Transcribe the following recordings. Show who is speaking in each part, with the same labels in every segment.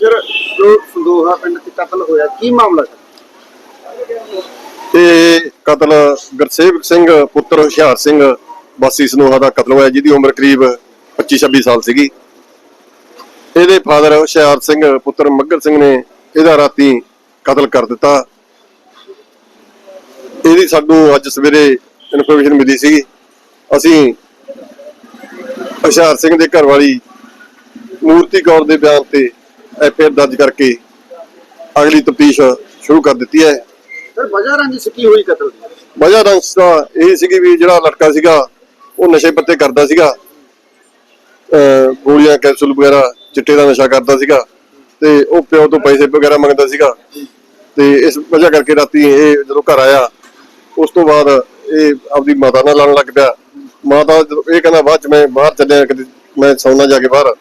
Speaker 1: Sir ਜੋ ਸੰਦੋਹਾ ਪਿੰਡ ਤੇ ਕਤਲ ਹੋਇਆ, ਕੀ ਮਾਮਲਾ ਸਰ
Speaker 2: ਇਹ ਕਤਲ ਗੁਰਸੇਵਕ ਸਿੰਘ, ਪੁੱਤਰ ਹੁਸ਼ਿਆਰ ਸਿੰਘ, ਵਾਸੀ ਸਨੋਹਾ ਦਾ ਕਤਲ ਹੋਇਆ, ਜਿਹਦੀ ਉਮਰ ਕਰੀਬ 25-26 ਸਾਲ ਸੀਗੀ। ਇਹਦੇ ਫਾਦਰ ਹੁਸ਼ਿਆਰ ਸਿੰਘ, ਪੁੱਤਰ ਮੱਗਰ ਸਿੰਘ ਨੇ ਇਹਦਾ ਰਾਤੀ ਕਤਲ ਕਰ ਦਿੱਤਾ। ਇਹਦੀ ਸਾਨੂੰ ਅੱਜ ਸਵੇਰੇ ਇਨਫੋਰਮੇਸ਼ਨ ਮਿਲੀ ਸੀਗੀ ਅਸੀਂ ਹੁਸ਼ਿਆਰ ਸਿੰਘ ਦੇ ਘਰ ਵਾਲੀ ਮੂਰਤੀ ਕੌਰ ਦੇ ਬਿਆਨ ਤੇ ਐਫਆਈਆਰ ਦਰਜ ਕਰਕੇ ਅਗਲੀ ਤਫਤੀਸ਼ ਸ਼ੁਰੂ ਕਰ ਦਿੱਤੀ ਹੈ।
Speaker 1: ਸਰ ਵਜ੍ਹਾ ਰੰਜਿਸ਼ ਕੀ ਹੋਈ ਕਤਲ? ਦੀ
Speaker 2: ਵਜ੍ਹਾ ਰੰਸ ਦਾ ਇਹ ਸੀਗੀ ਵੀ ਜਿਹੜਾ ਲੜਕਾ ਸੀਗਾ ਉਹ ਨਸ਼ੇ ਪੱਤੇ ਕਰਦਾ ਸੀਗਾ। ਗੋਲੀਆਂ ਕੈਪਸੂਲ ਵਗੈਰਾ ਚਿੱਟੇ ਦਾ ਨਸ਼ਾ ਕਰਦਾ ਸੀਗਾ ਤੇ ਉਹ ਪਿਓ ਤੋਂ ਪੈਸੇ ਵਗੈਰਾ ਮੰਗਦਾ ਸੀਗਾ। ਤੇ ਇਸ ਵਜ੍ਹਾ ਕਰਕੇ ਰਾਤੀ ਇਹ ਜਦੋਂ ਘਰ ਆਇਆ ਉਸ ਤੋਂ ਬਾਅਦ ਇਹ ਆਪਦੀ ਮਾਤਾ ਨਾਲ ਲੜਨ ਲੱਗ ਪਿਆ। ਮਾਤਾ ਇਹ ਕਹਿੰਦਾ ਬਾਅਦ ਚ ਮੈਂ ਬਾਹਰ ਚੱਲਿਆ ਕਿਤੇ ਮੈਂ ਸੌਣਾ ਜਾ ਕੇ ਬਾਹਰ।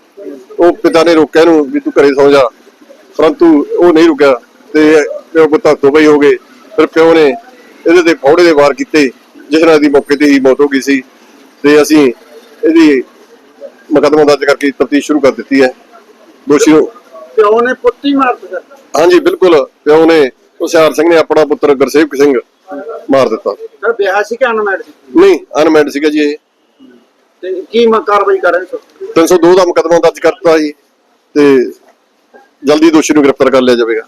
Speaker 2: ਉਹ ਪਿਤਾ ਨੇ ਰੋਕਿਆ ਇਹਨੂੰ ਵੀ ਤੂੰ ਘਰੇ ਸੌਂ ਜਾ। ਪਰੰਤੂ ਉਹ ਨਹੀਂ ਰੁਕਿਆ ਤੇ ਪਿਓ ਪੁੱਤਾਂ ਬਈ ਹੋ ਗਏ। ਫਿਰ ਪਿਓ ਨੇ ਇਹਦੇ ਤੇ ਫੌੜੇ ਦੇ ਵਾਰ ਕੀਤੇ ਜਿਸ ਨਾਲ ਦੀ ਮੌਕੇ ਤੇ ਹੀ ਮੌਤ ਹੋ ਗਈ ਸੀ। ਤੇ ਅਸੀਂ ਇਹਦੀ ਮੁਕੱਦਮਾ ਦਰਜ ਕਰਕੇ ਤਫਤੀਸ਼ ਸ਼ੁਰੂ ਕਰ ਦਿੱਤੀ ਹੈ। ਦੋਸ਼ੀ ਨੂੰ
Speaker 1: ਪਿਓ ਨੇ ਪੁੱਤੀ ਮਾਰ ਦਿੱਤਾ।
Speaker 2: ਹਾਂਜੀ ਬਿਲਕੁਲ। ਪਿਓ ਨੇ ਹੁਸ਼ਿਆਰ ਸਿੰਘ ਨੇ ਆਪਣਾ ਪੁੱਤਰ ਗੁਰਸੇਵਕ ਸਿੰਘ ਮਾਰ ਦਿੱਤਾ।
Speaker 1: ਸਰ ਵਿਆਹ ਸੀ ਕਿ ਅਨਮੈਰਿਡ ਸੀ?
Speaker 2: ਨਹੀਂ ਅਨਮੈਡ ਸੀਗਾ ਜੀ ਇਹ।
Speaker 1: ਤੇ ਕੀ ਕਾਰਵਾਈ ਕਰ ਰਹੇ ਸਰ
Speaker 2: 302 ਦਾ ਮੁਕੱਦਮਾ ਦਰਜ ਕਰਤਾ ਜੀ ਤੇ ਜਲਦੀ ਦੋਸ਼ੀ ਨੂੰ ਗ੍ਰਿਫਤਾਰ ਕਰ ਲਿਆ ਜਾਵੇਗਾ।